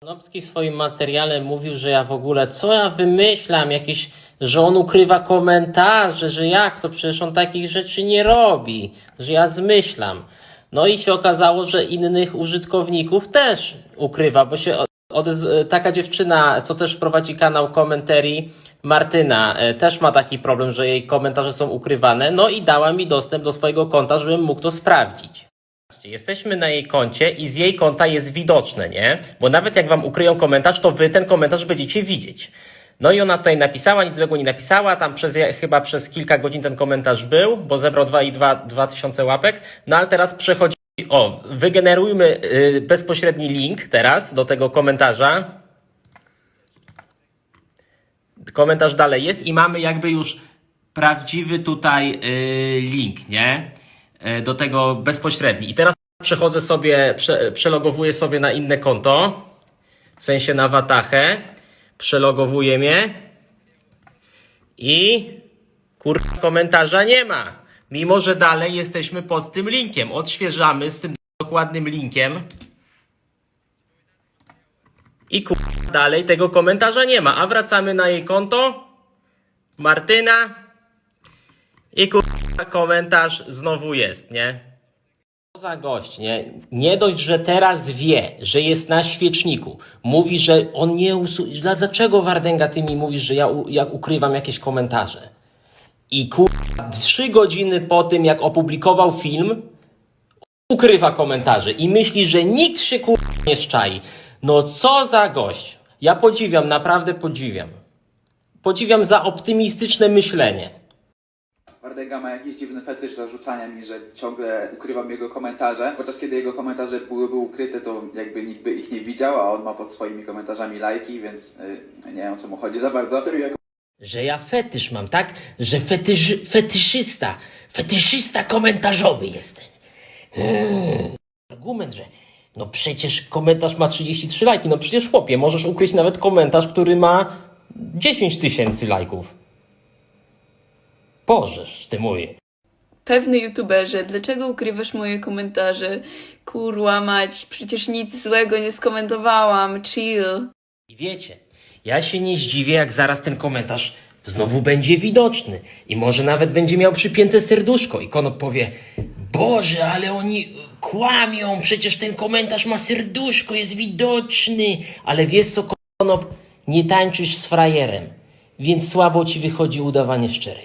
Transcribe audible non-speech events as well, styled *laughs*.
Konopski w swoim materiale mówił, że ja w ogóle, co ja wymyślam, jakieś, że on ukrywa komentarze, że jak to, przecież on takich rzeczy nie robi, że ja zmyślam. No i się okazało, że innych użytkowników też ukrywa, bo się odez- taka dziewczyna, co też prowadzi kanał komentarii, Martyna, e, też ma taki problem, że jej komentarze są ukrywane, no i dała mi dostęp do swojego konta, żebym mógł to sprawdzić. Jesteśmy na jej koncie i z jej konta jest widoczne, nie? Bo nawet jak wam ukryją komentarz, to wy ten komentarz będziecie widzieć. No i ona tutaj napisała, nic złego nie napisała, tam przez, chyba przez kilka godzin ten komentarz był, bo zebrał 2,2 tysiące łapek, no ale teraz przechodzi, o, wygenerujmy y, bezpośredni link teraz do tego komentarza. Komentarz dalej jest i mamy jakby już prawdziwy tutaj y, link, nie? Y, do tego bezpośredni. I teraz przechodzę sobie, prze, przelogowuję sobie na inne konto, w sensie na Watachę, przelogowuję mnie i kurwa komentarza nie ma. Mimo, że dalej jesteśmy pod tym linkiem. Odświeżamy z tym dokładnym linkiem. I kurwa dalej tego komentarza nie ma. A wracamy na jej konto. Martyna. I kurwa komentarz znowu jest, nie? Za gość, nie? Nie dość, że teraz wie, że jest na świeczniku. Mówi, że on nie usu... Dla- Dlaczego Wardęga ty mi mówisz, że ja, u... ja ukrywam jakieś komentarze? I kurwa, trzy godziny po tym, jak opublikował film, ukrywa komentarze i myśli, że nikt się kurwa nie szczai. No co za gość. Ja podziwiam, naprawdę podziwiam. Podziwiam za optymistyczne myślenie. Wardęga ma jakiś dziwny fetysz zarzucania mi, że ciągle ukrywam jego komentarze. Podczas kiedy jego komentarze byłyby ukryte, to jakby nikt by ich nie widział, a on ma pod swoimi komentarzami lajki, więc y, nie wiem o co mu chodzi za bardzo. *laughs* Że ja fetysz mam, tak? Że fetysz, fetyszysta, fetyszysta komentarzowy jestem. Hmm. Argument, że no przecież komentarz ma 33 lajki. No przecież chłopie, możesz ukryć nawet komentarz, który ma 10 tysięcy lajków. Bożeż ty mój. Pewny youtuberze, dlaczego ukrywasz moje komentarze? Kurwa mać, przecież nic złego nie skomentowałam, chill. I wiecie, ja się nie zdziwię, jak zaraz ten komentarz znowu będzie widoczny. I może nawet będzie miał przypięte serduszko. I Konop powie, Boże, ale oni y, kłamią, przecież ten komentarz ma serduszko, jest widoczny. Ale wiesz co, Konop, nie tańczysz z frajerem, więc słabo ci wychodzi udawanie szczerej.